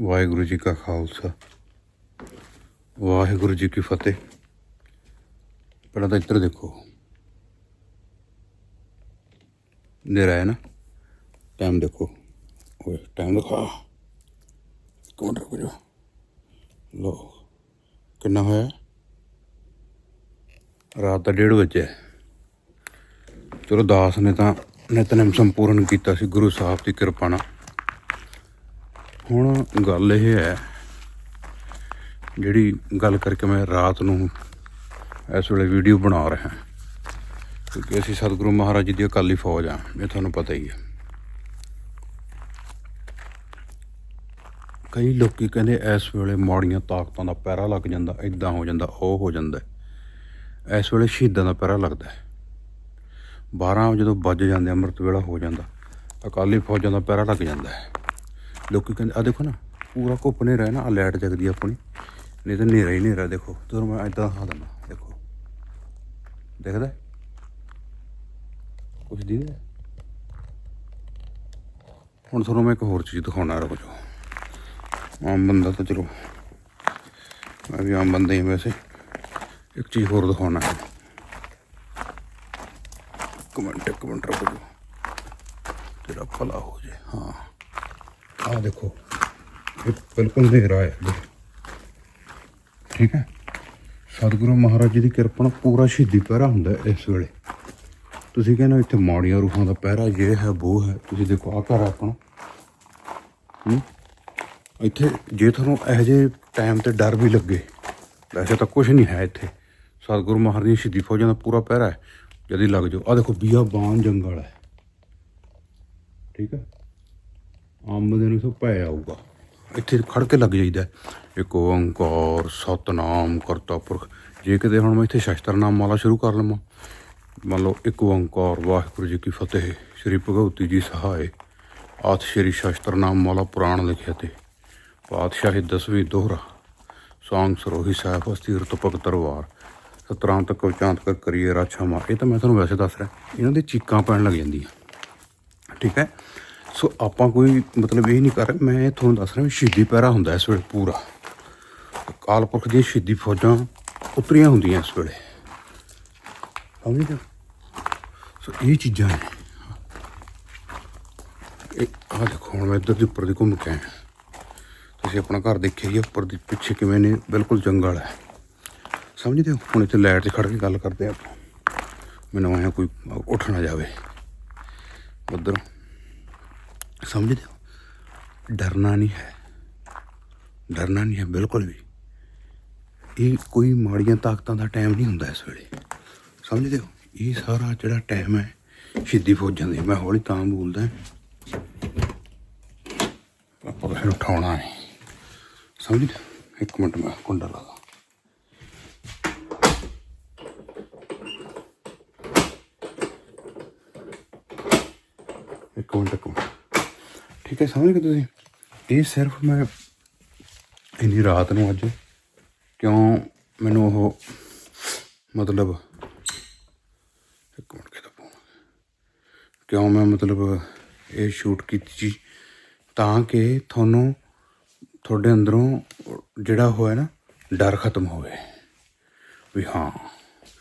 ਵਾਹਿਗੁਰੂ ਜੀ ਕਾ ਖਾਲਸਾ। ਵਾਹਿਗੁਰੂ ਜੀ ਕੀ ਫਤਿਹ। ਪਹਿਲਾਂ ਤਾਂ ਇੱਧਰ ਦੇਖੋ। ਨੇਰਾ ਹੈ ਨਾ। ਟਾਈਮ ਦੇਖੋ। ਓਏ ਟਾਈਮ ਦਿਖਾ। ਇੱਕ ਮਿੰਟ ਰੁਕ ਜਾ ਲੋ ਕਿੰਨਾ ਹੋਇਆ? ਰਾਤ ਦਾ 1:30 ਵਜੇ ਚਲੋ ਦਾਸ ਨੇ ਤਾਂ ਨਿਤਨੇਮ ਸੰਪੂਰਨ ਕੀਤਾ ਸੀ, ਗੁਰੂ ਸਾਹਿਬ ਦੀ ਕਿਰਪਾ ਨਾਲ। ਹੁਣ ਗੱਲ ਇਹ ਹੈ ਜਿਹੜੀ ਗੱਲ ਕਰਕੇ ਮੈਂ ਰਾਤ ਨੂੰ ਇਸ ਵੇਲੇ ਵੀਡੀਓ ਬਣਾ ਰਿਹਾ ਕਿਉਂਕਿ ਅਸੀਂ ਸਤਿਗੁਰੂ ਮਹਾਰਾਜ ਜੀ ਦੀ ਅਕਾਲੀ ਫੌਜ ਆ ਇਹ ਤੁਹਾਨੂੰ ਪਤਾ ਹੀ ਹੈ। ਕਈ ਲੋਕੀ ਕਹਿੰਦੇ ਇਸ ਵੇਲੇ ਮਾੜੀਆਂ ਤਾਕਤਾਂ ਦਾ ਪਹਿਰਾ ਲੱਗ ਜਾਂਦਾ ਇਦਾਂ ਹੋ ਜਾਂਦਾ, ਉਹ ਹੋ ਜਾਂਦਾ ਇਸ ਵੇਲੇ ਸ਼ਹੀਦਾਂ ਦਾ ਪਹਿਰਾ ਲੱਗਦਾ ਹੈ। 12 ਜਦੋਂ ਵੱਜ ਜਾਂਦੇ, ਅੰਮ੍ਰਿਤ ਵੇਲਾ ਹੋ ਜਾਂਦਾ, ਅਕਾਲੀ ਫੌਜਾਂ ਦਾ ਪਹਿਰਾ ਲੱਗ ਜਾਂਦਾ ਹੈ। ਲੋਕੀ ਕਹਿੰਦੇ ਆ ਦੇਖੋ ਨਾ, ਪੂਰਾ ਘੁੱਪ ਹਨੇਰਾ ਹੈ ਨਾ ਆ ਲਾਈਟ ਜਗਦੀ ਆਪਣੀ। ਨਹੀਂ ਤਾਂ ਹਨੇਰਾ ਹੀ ਹਨੇਰਾ, ਦੇਖੋ। ਤੁਹਾਨੂੰ ਮੈਂ ਇਦਾਂ ਦਿਖਾ ਦਿੰਦਾ, ਦੇਖੋ। ਦੇਖਦਾ? ਹੈ? ਕੁਛ ਦਿਖਦਾ ਹੁਣ ਤੁਹਾਨੂੰ ਮੈਂ ਇੱਕ ਹੋਰ ਚੀਜ਼ ਦਿਖਾਉਣਾ, ਰੁਕ ਜਾਓ। ਆਮ ਬੰਦਾ ਤਾਂ ਚਲੋ, ਮੈਂ ਵੀ ਆਮ ਬੰਦਾ ਹੀ ਵੈਸੇ। ਇੱਕ ਚੀਜ਼ ਹੋਰ ਦਿਖਾਉਣਾ ਹੈ। ਇੱਕ ਮਿੰਟ ਇੱਕ ਮਿੰਟ ਰੁਕ ਜਾਓ। ਤੇਰਾ ਭਲਾ ਹੋ ਜੇ, ਹਾਂ। ਆ ਦੇਖੋ, ਇਹ ਬਿਲਕੁਲ ਹਨੇਰਾ ਹੈ ਠੀਕ ਹੈ? ਸਤਿਗੁਰੂ ਮਹਾਰਾਜ ਜੀ ਦੀ ਕਿਰਪਾ ਨਾਲ ਪੂਰਾ ਸ਼ਹੀਦੀ ਪਹਿਰਾ ਹੁੰਦਾ ਇਸ ਵੇਲੇ। ਤੁਸੀਂ ਕਹਿੰਦੇ ਹੋ ਇੱਥੇ ਮਾੜੀਆਂ ਰੂਹਾਂ ਦਾ ਪਹਿਰਾ ਇਹ ਹੈ ਉਹ ਹੈ। ਤੁਸੀਂ ਦੇਖੋ ਆ ਘਰ ਹੈ ਆਪਣਾ। ਹੂੰ? ਇੱਥੇ ਜੇ ਤੁਹਾਨੂੰ ਇਹੋ ਜਿਹੇ ਟਾਈਮ ਤੇ ਡਰ ਵੀ ਲੱਗੇ, ਵੈਸੇ ਤਾਂ ਕੁਝ ਨਹੀਂ ਹੈ ਇੱਥੇ। ਸਤਿਗੁਰੂ ਮਹਾਰਾਜ ਦੀ ਸ਼ਹੀਦੀ ਫੌਜਾਂ ਦਾ ਪੂਰਾ ਪਹਿਰਾ ਹੈ। ਜਦੀ ਲੱਗ ਜਾਓ। ਆ ਦੇਖੋ ਬੀਆ ਬਾਨ ਜੰਗਲ ਹੈ। ਠੀਕ ਹੈ? ਆਮ ਬੰਦੇ ਨੂੰ ਸਭ ਪੈ ਆਊਗਾ ਇੱਥੇ ਖੜ ਕੇ ਲੱਗ ਜਾਈਦਾ। ਹੈ। ਇੱਕ ਓੰਕਾਰ, ਸਤਨਾਮ ਕਰਤਾ ਪੁਰਖ। ਜੇ ਕਿਤੇ ਹੁਣ ਮੈਂ ਇੱਥੇ ਸ਼ਸਤਰ ਨਾਮ ਮਾਲਾ ਸ਼ੁਰੂ ਕਰ ਲਵਾਂ। ਮੰਨ ਲਓ ਇੱਕ ਓੰਕਾਰ, ਵਾਹਿਗੁਰੂ ਜੀ ਕੀ ਫਤਿਹ, ਸ੍ਰੀ ਭਗਵਤੀ ਜੀ ਸਹਾਇ ਆਤ ਸ਼੍ਰੀ ਸ਼ਸਤਰ ਨਾਮ ਮਾਲਾ ਪੁਰਾਣ ਲਿਖਿਆ ਤੇ। ਪਾਤਸ਼ਾਹੀ ਦਸਵੀਂ ਦੋਹਰਾ। ਸੌਂਗ ਸਰੋਹੀ ਸਾਹਿਬ ਅਸਤੀਰ ਤੋਂ ਤਰਵਾਰ ਸਤਰਾਮ ਤੱਕ ਉਚਾਂਤ ਕਰ ਕਰੀਏ ਰਾਛਾ ਮਾਰ। ਇਹ ਤਾਂ ਮੈਂ ਤੁਹਾਨੂੰ ਵੈਸੇ ਦੱਸ ਰਿਹਾ। ਇਹਨਾਂ ਦੇ ਚੀਕਾਂ ਪੈਣ ਲੱਗ ਜਾਂਦੀਆਂ। ਠੀਕ ਹੈ? ਸੋ ਆਪਾਂ ਕੋਈ ਮਤਲਬ ਇਹ ਨਹੀਂ ਕਰ ਰਹੇ। ਮੈਂ ਤੁਹਾਨੂੰ ਦੱਸ ਰਿਹਾ ਵੀ ਸ਼ਹੀਦੀ ਪਹਿਰਾ ਹੁੰਦਾ ਇਸ ਵੇਲੇ ਪੂਰਾ। ਅਕਾਲ ਪੁਰਖ ਦੀਆਂ ਸ਼ਹੀਦੀ ਫੌਜਾਂ ਉਤਰੀਆਂ ਹੁੰਦੀਆਂ ਇਸ ਵੇਲੇ। ਸਮਝਦੇ ਹੋ? ਸੋ ਇਹ ਚੀਜ਼ਾਂ ਨੇ। ਇਹ ਆਹ ਦੇਖੋ, ਹੁਣ ਮੈਂ ਇੱਧਰ ਦੀ ਉੱਪਰ ਦੀ ਘੁੰਮ ਕੇ ਆਇਆ। ਤੁਸੀਂ ਆਪਣਾ ਘਰ ਦੇਖਿਆ ਹੀ ਉੱਪਰ ਦੀ ਪਿੱਛੇ ਕਿਵੇਂ ਨੇ, ਬਿਲਕੁਲ ਜੰਗਲ ਹੈ। ਸਮਝਦੇ ਹੋ ਹੁਣ ਇੱਥੇ ਲਾਈਟ 'ਚ ਖੜ ਕੇ ਗੱਲ ਕਰਦੇ ਆਪਾਂ। ਮੈਨੂੰ ਆਇਆ ਕੋਈ ਉੱਠ ਨਾ ਜਾਵੇ। ਉੱਧਰ ਸਮਝਦੇ ਹੋ ਡਰਨਾ ਨਹੀਂ ਹੈ। ਡਰਨਾ ਨਹੀਂ ਹੈ, ਬਿਲਕੁਲ ਵੀ। ਇਹ ਕੋਈ ਮਾੜੀਆਂ ਤਾਕਤਾਂ ਦਾ ਟਾਈਮ ਨਹੀਂ ਹੁੰਦਾ ਇਸ ਵੇਲੇ। ਸਮਝਦੇ ਹੋ ਇਹ ਸਾਰਾ ਜਿਹੜਾ ਟਾਈਮ ਹੈ, ਸ਼ਹੀਦੀ ਫੌਜਾਂ ਦੇ। ਮੈਂ ਹੌਲੀ ਤਾਂ ਬੋਲਦਾ ਆਪਾਂ ਨੂੰ ਉਠਾਉਣਾ ਹੈ। ਸਮਝਦੇ ਇੱਕ ਮਿੰਟ ਮੈਂ ਕੁੰਡਾ ਲਾ ਇੱਕ ਮਿੰਟ ਇੱਕ ਮਿੰਟ ਠੀਕ ਸਮਝ ਗਏ ਤੁਸੀਂ? ਇਹ ਸਿਰਫ ਮੈਂ ਇੰਨੀ ਰਾਤ ਨੂੰ ਅੱਜ ਕਿਉਂ ਮੈਨੂੰ ਉਹ ਮਤਲਬ ਇੱਕ ਮਿੰਟ ਕਿਹਦਾ ਪਾਉਣਾ ਕਿਉਂ ਮੈਂ ਮਤਲਬ ਇਹ ਸ਼ੂਟ ਕੀਤੀ ਜੀ ਤਾਂ ਕਿ ਤੁਹਾਨੂੰ ਤੁਹਾਡੇ ਅੰਦਰੋਂ ਜਿਹੜਾ ਹੋਇਆ ਨਾ, ਡਰ ਖਤਮ ਹੋਵੇ। ਵੀ ਹਾਂ,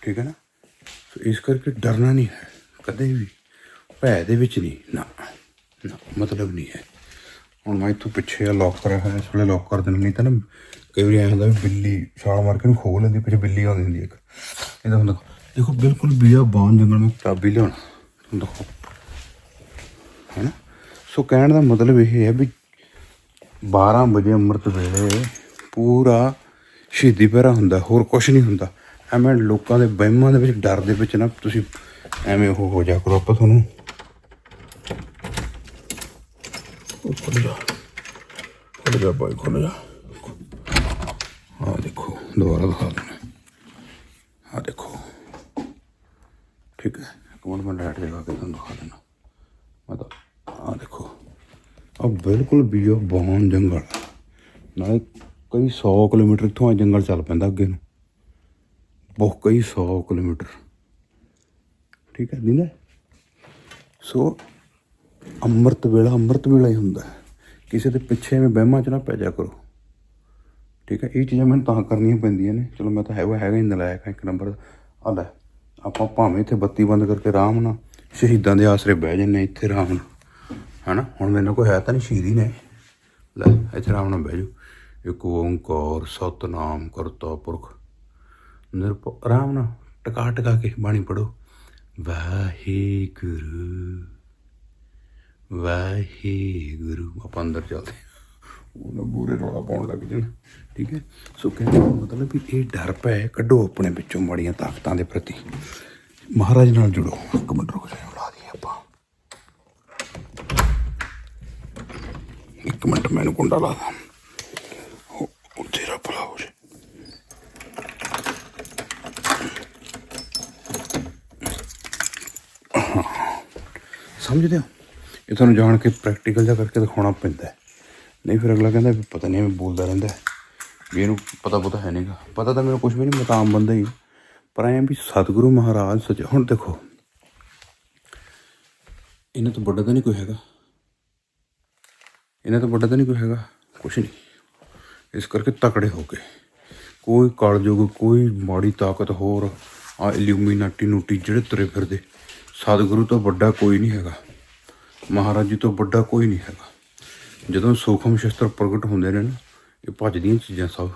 ਠੀਕ ਹੈ ਨਾ? ਇਸ ਕਰਕੇ ਡਰਨਾ ਨਹੀਂ ਹੈ, ਕਦੇ ਵੀ। ਭੈ ਦੇ ਵਿੱਚ ਨਹੀਂ, ਨਾ। ਨਾ, ਮਤਲਬ ਨਹੀਂ ਹੈ। ਹੁਣ ਮੈਂ ਇੱਥੋਂ ਪਿੱਛੇ ਆ ਲੌਕ ਕਰਿਆ ਹੋਇਆ, ਇਸ ਵੇਲੇ ਲੌਕ ਕਰ ਦੇਣਾ, ਨਹੀਂ ਤਾਂ ਨਾ ਕਈ ਵਾਰੀ ਐਂ ਹੁੰਦਾ ਵੀ ਬਿੱਲੀ ਛਾਲ ਮਾਰ ਕੇ ਨੂੰ ਖੋਲ ਲੈਂਦੀ, ਪਿੱਛੇ ਬਿੱਲੀ ਆਉਂਦੀ ਹੁੰਦੀ ਇੱਕ। ਇਹਦਾ ਹੁੰਦਾ ਦੇਖੋ ਬਿਲਕੁਲ ਬੀਆ ਬਾਣ ਜੰਗਲ ਮੈਂ ਚਾਬੀ ਲਿਆਉਣਾ ਤੁਹਾਨੂੰ ਦੇਖੋ। ਹੈਨਾ ਸੋ ਕਹਿਣ ਦਾ ਮਤਲਬ ਇਹ ਹੈ ਵੀ 12 ਵਜੇ ਅੰਮ੍ਰਿਤ ਵੇਲੇ ਪੂਰਾ ਸ਼ਹੀਦੀ ਪਹਿਰਾ ਹੁੰਦਾ, ਹੋਰ ਕੁਝ ਨਹੀਂ ਹੁੰਦਾ। ਐਵੇਂ ਲੋਕਾਂ ਦੇ ਵਹਿਮਾਂ ਦੇ ਵਿੱਚ, ਡਰ ਦੇ ਵਿੱਚ ਨਾ ਤੁਸੀਂ ਐਵੇਂ ਉਹ ਹੋ ਜਾ ਕਰੋ ਆਪਾਂ ਤੁਹਾਨੂੰ ਉਹ ਖੁੱਲ ਜਾ ਖੁੱਲ ਜਾ ਬਾਈ ਖੁੱਲ ਜਾ ਆ ਦੇਖੋ ਦੁਬਾਰਾ ਦਿਖਾ ਦਿੰਦਾ ਆ ਦੇਖੋ ਠੀਕ ਹੈ ਇੱਕ ਮੈਂ ਲਾਈਟ ਜਗਾ ਕੇ ਤੁਹਾਨੂੰ ਦਿਖਾ ਦੇਣਾ ਮਤਲਬ ਆ ਦੇਖੋ ਆ ਬਿਲਕੁਲ ਬੀਓ ਬੌਨ ਜੰਗਲ ਨਾਲੇ ਕਈ 100 ਕਿਲੋਮੀਟਰ ਇੱਥੋਂ ਆ ਜੰਗਲ ਚੱਲ ਪੈਂਦਾ ਅੱਗੇ ਨੂੰ ਬਹੁਤ ਕਈ 100 ਕਿਲੋਮੀਟਰ ਠੀਕ ਹੈ ਦਿਨ ਸੋ ਅੰਮ੍ਰਿਤ ਵੇਲਾ ਅੰਮ੍ਰਿਤ ਵੇਲਾ ਹੀ ਹੁੰਦਾ ਕਿਸੇ ਦੇ ਪਿੱਛੇ ਐਵੇਂ ਵਹਿਮਾਂ 'ਚ ਨਾ ਪੈ ਜਾ ਕਰੋ। ਠੀਕ ਹੈ, ਇਹ ਚੀਜ਼ਾਂ ਮੈਨੂੰ ਤਾਂ ਕਰਨੀਆਂ ਪੈਂਦੀਆਂ ਨੇ। ਚਲੋ ਮੈਂ ਤਾਂ ਹੈਗਾ ਹੈਗਾ ਹੀ ਨਲਾਇਕ ਇੱਕ ਨੰਬਰ ਆ ਲੈ, ਆਪਾਂ ਭਾਵੇਂ ਇੱਥੇ ਬੱਤੀ ਬੰਦ ਕਰਕੇ ਆਰਾਮ ਨਾਲ ਸ਼ਹੀਦਾਂ ਦੇ ਆਸਰੇ ਬਹਿ ਜੰਨੇ ਇੱਥੇ ਆਰਾਮ ਨਾਲ। ਹਨਾ? ਹੁਣ ਮੈਨੂੰ ਕੋਈ ਹੈ ਤਾਂ ਨਹੀਂ, ਸ਼ਹੀਦ ਹੀ ਨੇ। ਲੈ, ਇੱਥੇ ਆਰਾਮ ਨਾਲ ਬਹਿ ਜਾਓ। ਇੱਕ ਓੰਕਾਰ ਸਤਨਾਮ ਕਰਤਾ ਪੁਰਖ। ਨਿਰਪ ਆਰਾਮ ਨਾਲ ਟਕਾ ਟਕਾ ਕੇ ਬਾਣੀ ਪੜੋ ਵਾਹਿਗੁਰੂ। ਵਾਹਿਗੁਰੂ। ਆਪਾਂ ਅੰਦਰ ਚੱਲਦੇ ਉਹ ਨਾ ਬੂਰੇ ਰੌਲਾ ਪਾਉਣ ਲੱਗ ਜਾਣ। ਠੀਕ ਹੈ? ਸੋ ਕਹਿੰਦੇ ਮਤਲਬ ਵੀ ਇਹ ਡਰ ਪੈ, ਕੱਢੋ ਆਪਣੇ ਵਿੱਚੋਂ ਮਾੜੀਆਂ ਤਾਕਤਾਂ ਦੇ ਪ੍ਰਤੀ। ਮਹਾਰਾਜ ਨਾਲ ਜੁੜੋ। ਇੱਕ ਮਿੰਟ ਲਾ ਦਈਏ ਆਪਾਂ। ਇੱਕ ਮਿੰਟ, ਮੈਨੂੰ ਕੁੰਡਾ ਲਾ ਦਾਂ ਉਹ ਤੇਰਾ ਭਲਾ ਹੋ ਜੇ ਸਮਝਦੇ ਹੋ? ਇਹ ਤੁਹਾਨੂੰ ਜਾਣ ਕੇ ਪ੍ਰੈਕਟੀਕਲ ਜਿਹਾ ਕਰਕੇ ਦਿਖਾਉਣਾ ਪੈਂਦਾ ਨਹੀਂ ਫਿਰ ਅਗਲਾ ਕਹਿੰਦਾ ਵੀ ਪਤਾ ਨਹੀਂ ਐਵੇਂ ਬੋਲਦਾ ਰਹਿੰਦਾ ਹੈ। ਵੀ ਇਹਨੂੰ ਪਤਾ ਪਤਾ ਹੈ ਨਹੀਂਗਾ ਪਤਾ ਤਾਂ ਮੈਨੂੰ ਕੁਝ ਵੀ ਨਹੀਂ ਮੈਂ ਆਮ ਬੰਦਾ ਹੀ ਪਰ ਐਂ ਵੀ ਸਤਿਗੁਰੂ ਮਹਾਰਾਜ ਸੱਚ, ਹੁਣ ਦੇਖੋ। ਇਹਨਾਂ ਤੋਂ ਵੱਡਾ ਤਾਂ ਨਹੀਂ ਕੋਈ ਹੈਗਾ। ਇਹਨਾਂ ਤੋਂ ਵੱਡਾ ਤਾਂ ਨਹੀਂ ਕੋਈ ਹੈਗਾ। ਕੁਛ ਨਹੀਂ ਇਸ ਕਰਕੇ ਤਕੜੇ ਹੋ ਕੇ। ਕੋਈ ਕਲਯੁਗ, ਕੋਈ ਮਾੜੀ ਤਾਕਤ ਹੋਰ ਆ ਇਲੂਮੀਨਾਟੀ ਨੂਟੀ ਜਿਹੜੇ ਤੁਰੇ ਫਿਰਦੇ। ਸਤਿਗੁਰੂ ਤੋਂ ਵੱਡਾ ਕੋਈ ਨਹੀਂ ਹੈਗਾ। ਮਹਾਰਾਜ ਜੀ ਤੋਂ ਵੱਡਾ ਕੋਈ ਨਹੀਂ ਹੈਗਾ। ਜਦੋਂ ਸੂਖਮ ਸ਼ਸਤਰ ਪ੍ਰਗਟ ਹੁੰਦੇ ਨੇ ਨਾ, ਇਹ ਭੱਜਦੀਆਂ ਚੀਜ਼ਾਂ ਸਭ।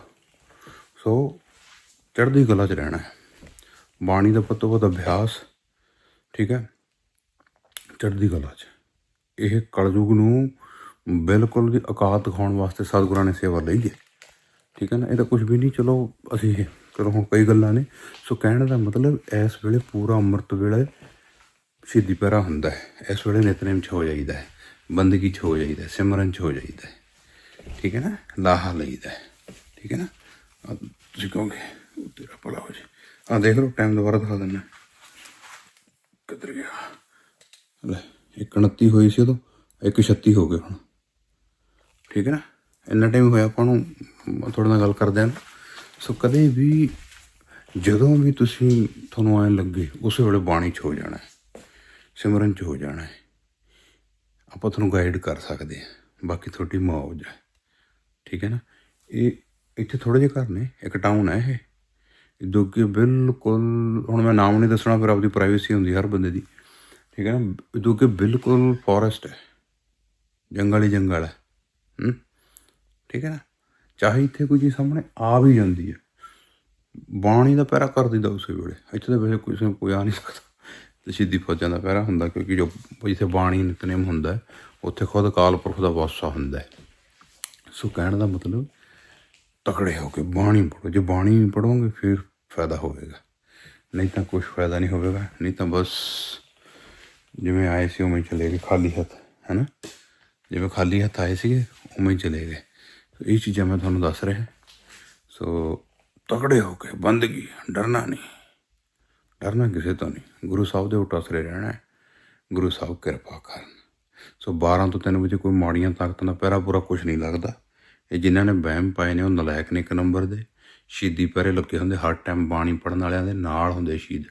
ਸੋ ਚੜ੍ਹਦੀ ਕਲਾ 'ਚ ਰਹਿਣਾ ਹੈ। ਬਾਣੀ ਦਾ ਪਤੋ ਵੱਧ ਅਭਿਆਸ, ਠੀਕ ਹੈ, ਚੜ੍ਹਦੀ ਕਲਾ 'ਚ। ਇਹ ਕਲਯੁਗ ਨੂੰ ਬਿਲਕੁਲ ਦੀ ਔਕਾਤ ਦਿਖਾਉਣ ਵਾਸਤੇ ਸਤਿਗੁਰਾਂ ਨੇ ਸੇਵਾ ਲਈ ਹੈ। ਠੀਕ ਹੈ ਨਾ, ਇਹ ਤਾਂ ਕੁਝ ਵੀ ਨਹੀਂ, ਚਲੋ ਅਸੀਂ ਇਹ, ਚਲੋ ਹੁਣ ਕਈ ਗੱਲਾਂ ਨੇ। ਸੋ ਕਹਿਣ ਦਾ ਮਤਲਬ ਇਸ ਵੇਲੇ ਪੂਰਾ ਅੰਮ੍ਰਿਤ ਵੇਲੇ ਸ਼ਹੀਦੀ ਪਹਿਰਾ ਹੁੰਦਾ ਹੈ। ਇਸ ਵੇਲੇ ਨਿਤਨੇਮ ਚ ਹੋ ਜਾਈਦਾ ਹੈ। ਬੰਦਗੀ ਚ ਹੋ ਜਾਈਦਾ ਸਿਮਰਨ ਚ ਹੋ ਜਾਈਦਾ ਠੀਕ ਹੈ ਨਾ? ਲਾਹਾ ਲਈਦਾ ਠੀਕ ਹੈ ਨਾ? ਤੁਸੀਂ ਕਹੋਗੇ ਤੇਰਾ ਭਲਾ ਹੋ ਜੇ। ਆ ਦੇਖ ਲਓ ਟਾਈਮ ਦੁਬਾਰਾ ਦਿਖਾ ਦਿੰਦਾ ਕਿੱਧਰ ਗਿਆ? ਲੈ 129 ਹੋਈ ਸੀ ਉਦੋਂ 136 ਹੋ ਗਏ ਹੁਣ। ਠੀਕ ਹੈ ਨਾ? ਇੰਨਾ ਟਾਈਮ ਹੋਇਆ ਆਪਾਂ ਨੂੰ ਤੁਹਾਡੇ ਨਾਲ ਗੱਲ ਕਰਦੇ ਹਾਂ ਸੋ ਕਦੇ ਵੀ, ਜਦੋਂ ਵੀ ਤੁਸੀਂ ਤੁਹਾਨੂੰ ਐਂ ਲੱਗੇ, ਉਸੇ ਵੇਲੇ ਬਾਣੀ 'ਚ ਹੋ ਜਾਣਾ ਸਿਮਰਨ 'ਚ ਹੋ ਜਾਣਾ ਹੈ। ਆਪਾਂ ਤੁਹਾਨੂੰ ਗਾਈਡ ਕਰ ਸਕਦੇ ਹਾਂ। ਬਾਕੀ ਤੁਹਾਡੀ ਮੌਜ ਹੈ ਠੀਕ ਹੈ ਨਾ? ਇਹ ਇੱਥੇ ਥੋੜੇ ਜਿਹੇ ਘਰ ਨੇ। ਇੱਕ ਟਾਊਨ ਹੈ ਇਹ। ਜੋ ਕਿ ਬਿਲਕੁਲ, ਹੁਣ ਮੈਂ ਨਾਮ ਨਹੀਂ ਦੱਸਣਾ, ਫਿਰ ਆਪਦੀ ਪ੍ਰਾਈਵੇਸੀ ਹੁੰਦੀ ਹਰ ਬੰਦੇ ਦੀ। ਠੀਕ ਹੈ ਨਾ? ਜੋ ਕਿ ਬਿਲਕੁਲ ਫੋਰੈਸਟ ਹੈ। ਜੰਗਲ ਹੀ ਜੰਗਲ ਹੈ। ਹੂੰ? ਠੀਕ ਹੈ ਨਾ? ਚਾਹੇ ਇੱਥੇ ਕੋਈ ਚੀਜ਼ ਸਾਹਮਣੇ ਆ ਵੀ ਜਾਂਦੀ ਹੈ। ਬਾਣੀ ਦਾ ਪੈਰਾ ਕਰ ਦਿੰਦਾ ਉਸੇ ਵੇਲੇ। ਇੱਥੇ ਤਾਂ ਵੈਸੇ ਕੋਈ ਕੋਈ ਆ ਨਹੀਂ ਸਕਦਾ। ਤੇ ਸਿੱਧੀ ਫੌਜਾਂ ਦਾ ਪਹਿਰਾ ਹੁੰਦਾ, ਕਿਉਂਕਿ ਜੋ ਜਿੱਥੇ ਬਾਣੀ ਨਿਤਨੇਮ ਹੁੰਦਾ ਉੱਥੇ ਖੁਦ ਅਕਾਲ ਪੁਰਖ ਦਾ ਵਾਸਾ ਹੁੰਦਾ ਸੋ ਕਹਿਣ ਦਾ ਮਤਲਬ, ਤਕੜੇ ਹੋ ਕੇ ਬਾਣੀ ਪੜੋ ਜੇ ਬਾਣੀ ਨਹੀਂ ਪੜੋਗੇ ਫਿਰ ਫਾਇਦਾ ਹੋਵੇਗਾ। ਨਹੀਂ ਤਾਂ ਕੁਝ ਫਾਇਦਾ ਨਹੀਂ ਹੋਵੇਗਾ। ਨਹੀਂ ਤਾਂ ਬਸ ਜਿਵੇਂ ਆਏ ਸੀ, ਉਵੇਂ ਹੀ ਚਲੇ ਗਏ, ਖਾਲੀ ਹੱਥ ਹੈਨਾ ਜਿਵੇਂ ਖਾਲੀ ਹੱਥ ਆਏ ਸੀਗੇ, ਉਵੇਂ ਹੀ ਚਲੇ ਗਏ। ਇਹ ਚੀਜ਼ਾਂ ਮੈਂ ਤੁਹਾਨੂੰ ਦੱਸ ਰਿਹਾ। ਸੋ ਤਕੜੇ ਹੋ ਕੇ, ਬੰਦਗੀ, ਡਰਨਾ ਨਹੀਂ। ਡਰਨਾ ਕਿਸੇ ਤੋਂ ਨਹੀਂ। ਗੁਰੂ ਸਾਹਿਬ ਦੇ ਉੱਟ ਆਸਰੇ ਰਹਿਣਾ ਹੈ। ਗੁਰੂ ਸਾਹਿਬ ਕਿਰਪਾ ਕਰਨ। ਸੋ 12 ਤੋਂ 3 ਵਜੇ ਕੋਈ ਮਾੜੀਆਂ ਤਾਕਤਾਂ ਦਾ ਪਹਿਰਾ ਪੂਰਾ ਕੁਝ ਨਹੀਂ ਲੱਗਦਾ। ਇਹ ਜਿਨ੍ਹਾਂ ਨੇ ਵਹਿਮ ਪਾਏ ਨੇ, ਉਹ ਨਲਾਇਕ ਨੇ ਇੱਕ ਨੰਬਰ ਦੇ। ਸ਼ਹੀਦੀ ਪਹਿਰੇ ਲੱਗੇ ਹੁੰਦੇ ਹਰ ਟਾਈਮ ਬਾਣੀ ਪੜਨ ਵਾਲਿਆਂ ਦੇ ਨਾਲ ਹੁੰਦੇ ਸ਼ਹੀਦ।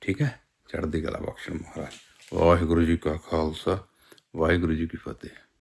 ਠੀਕ ਹੈ? ਚੜ੍ਹਦੀ ਕਲਾ ਬਖਸ਼ਣ ਮਹਾਰਾਜ। ਵਾਹਿਗੁਰੂ ਜੀ ਕਾ ਖਾਲਸਾ, ਵਾਹਿਗੁਰੂ ਜੀ ਕੀ ਫਤਿਹ।